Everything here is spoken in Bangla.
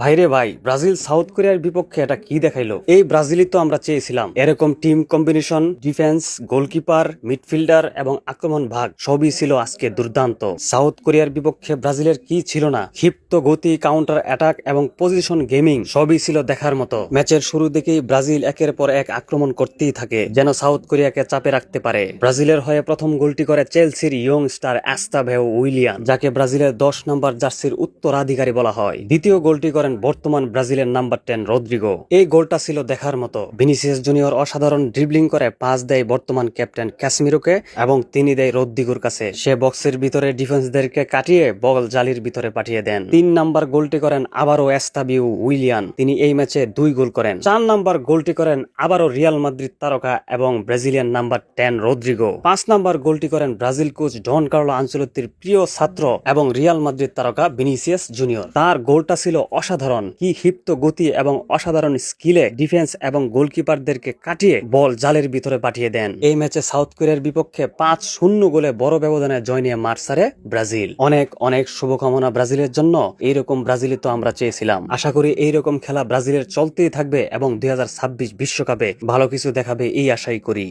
ভাইরে ভাই, ব্রাজিল, সাউথ কোরিয়ার বিপক্ষে এটা কি দেখাইলো? এই ব্রাজিলই তো আমরা চেয়েছিলাম। এরকম team combination, defence, goalkeeper, midfielder এবং আক্রমণ ভাগ, সবই ছিল আজকে দুর্দান্ত। সাউথ কোরিয়ার বিপক্ষে ব্রাজিলের কি ছিল না? ক্ষিপ্ত গতি কাউন্টার অ্যাটাক এবং পজিশন গেমিং সবই ছিল দেখার মতো। ম্যাচের শুরু থেকেই ব্রাজিল একের পর এক আক্রমণ করতেই থাকে, যেন সাউথ কোরিয়াকে চাপে রাখতে পারে। ব্রাজিলের হয়ে প্রথম গোলটি করে চেলসির ইয়ং স্টার অ্যাস্তাভেও উইলিয়ান, যাকে ব্রাজিলের দশ নম্বর জার্সির উত্তরাধিকারী বলা হয়। দ্বিতীয় গোলটি করেন বর্তমান ব্রাজিলের নাম্বার টেন রদ্রিগো। এই গোলটা ছিল দেখার মতো। ভিনিসিয়াস জুনিয়র অসাধারণ ড্রিবলিং করে পাস দেয় বর্তমান ক্যাপ্টেন ক্যাসমিরোকে এবং তিনি দেয় রদ্রিগোর কাছে। সে বক্সের ভিতরে ডিফেন্সদেরকে কাটিয়ে বল জালির ভিতরে পাঠিয়ে দেন। তিন নাম্বার গোলটি করেন আবারও এস্তাবিউ উইলিয়ান। তিনি এই ম্যাচে দুই গোল করেন। চার নাম্বার গোলটি করেন আবারও রিয়াল মাদ্রিদ তারকা এবং ব্রাজিলিয়ান নাম্বার টেন রদ্রিগো। পাঁচ নাম্বার গোলটি করেন ব্রাজিল কোচ ডন কার্লো আঞ্চলতির প্রিয় ছাত্র এবং রিয়াল মাদ্রিদ তারকা ভিনিসিয়াস জুনিয়র। তার গোলটা ছিল অসাধারণ। কি ক্ষিপ্ত গতি এবং অসাধারণ স্কিলে ডিফেন্স এবং গোলকিপারদেরকে কাটিয়ে বল জালের ভিতরে পাঠিয়ে দেন। এই ম্যাচে সাউথ কোরিয়ার বিপক্ষে পাঁচ শূন্য গোলে বড় ব্যবধানে জয় নিয়ে মাঠ সারে ব্রাজিল। অনেক অনেক শুভকামনা ব্রাজিলের জন্য। এইরকম ব্রাজিলই তো আমরা চেয়েছিলাম। আশা করি এইরকম খেলা ব্রাজিলের চলতেই থাকবে এবং দুই বিশ্বকাপে ভালো কিছু দেখাবে, এই আশাই করি।